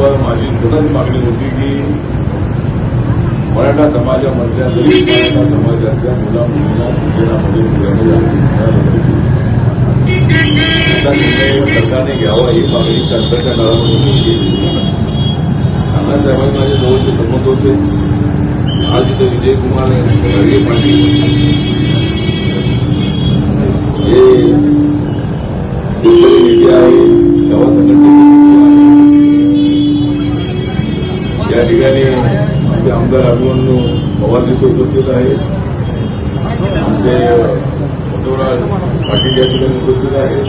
त्याचबरोबर माझी सतत मागणी होती की मराठा समाजामधल्या दलित मराठा समाजातल्या मुला मुलींना शिक्षणामध्ये निर्णय सरकारने घ्यावा ही मागणी सरकारच्या काळामध्ये केली अण्णासाहेबांनी माझे जवळचे संबंध होते. आज इथं विजयकुमार पाटील ठिकाणी आमचे आमदार अभिमन्यू पवार तिथे उपस्थित आहेत. आमचे बसवराज पाटील या ठिकाणी उपस्थित आहेत.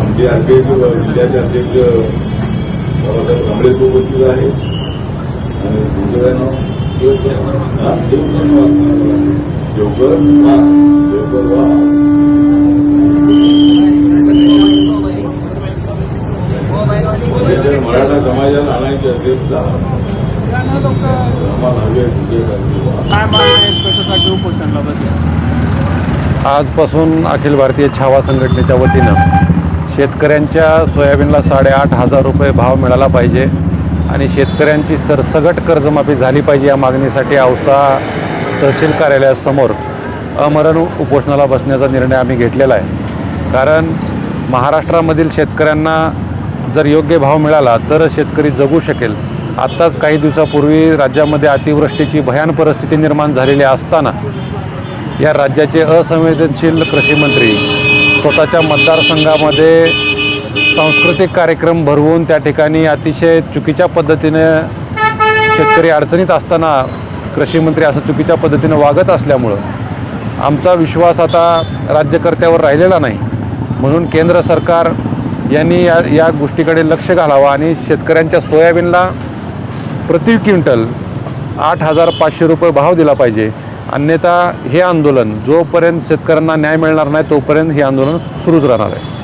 आमचे अध्यक्ष जिल्ह्याचे अध्यक्ष बाबासाहेब कांबळे उपस्थित आहेत. आणि तुमचं काय नाव देवकर देवकर वा. देवकर वा. म्हणजे जर मराठा समाजाला आणायचे असेल तर आम्हाला हवे तुझे काय मागणी आहे कशासाठी उपोषणला बसले? आजपासून अखिल भारतीय छावा संघटनेच्या वतीनं शेतकऱ्यांच्या सोयाबीनला साडेआठ हजार रुपये भाव मिळाला पाहिजे आणि शेतकऱ्यांची सरसगट कर्जमाफी झाली पाहिजे या मागणीसाठी औसा तहसील कार्यालयासमोर अमरण उपोषणाला बसण्याचा निर्णय आम्ही घेतलेला आहे. कारण महाराष्ट्रामधील शेतकऱ्यांना जर योग्य भाव मिळाला तर शेतकरी जगू शकेल. आत्ताच काही दिवसापूर्वी राज्यामध्ये अतिवृष्टीची भयान परिस्थिती निर्माण झालेली असताना या राज्याचे असंवेदनशील कृषीमंत्री स्वतःच्या मतदारसंघामध्ये सांस्कृतिक कार्यक्रम भरवून त्या ठिकाणी अतिशय चुकीच्या पद्धतीने शेतकरी अडचणीत असताना कृषीमंत्री असं चुकीच्या पद्धतीनं वागत असल्यामुळं आमचा विश्वास आता राज्यकर्त्यावर राहिलेला नाही. म्हणून केंद्र सरकार यांनी या या गोष्टीकडे लक्ष घालावं आणि शेतकऱ्यांच्या सोयाबीनला प्रति क्विंटल आठ हजार पाचशे रुपये भाव दिला पाहिजे. अन्यथा हे आंदोलन जोपर्यंत शेतकऱ्यांना न्याय मिळणार नाही तोपर्यंत हे आंदोलन सुरूच राहणार आहे.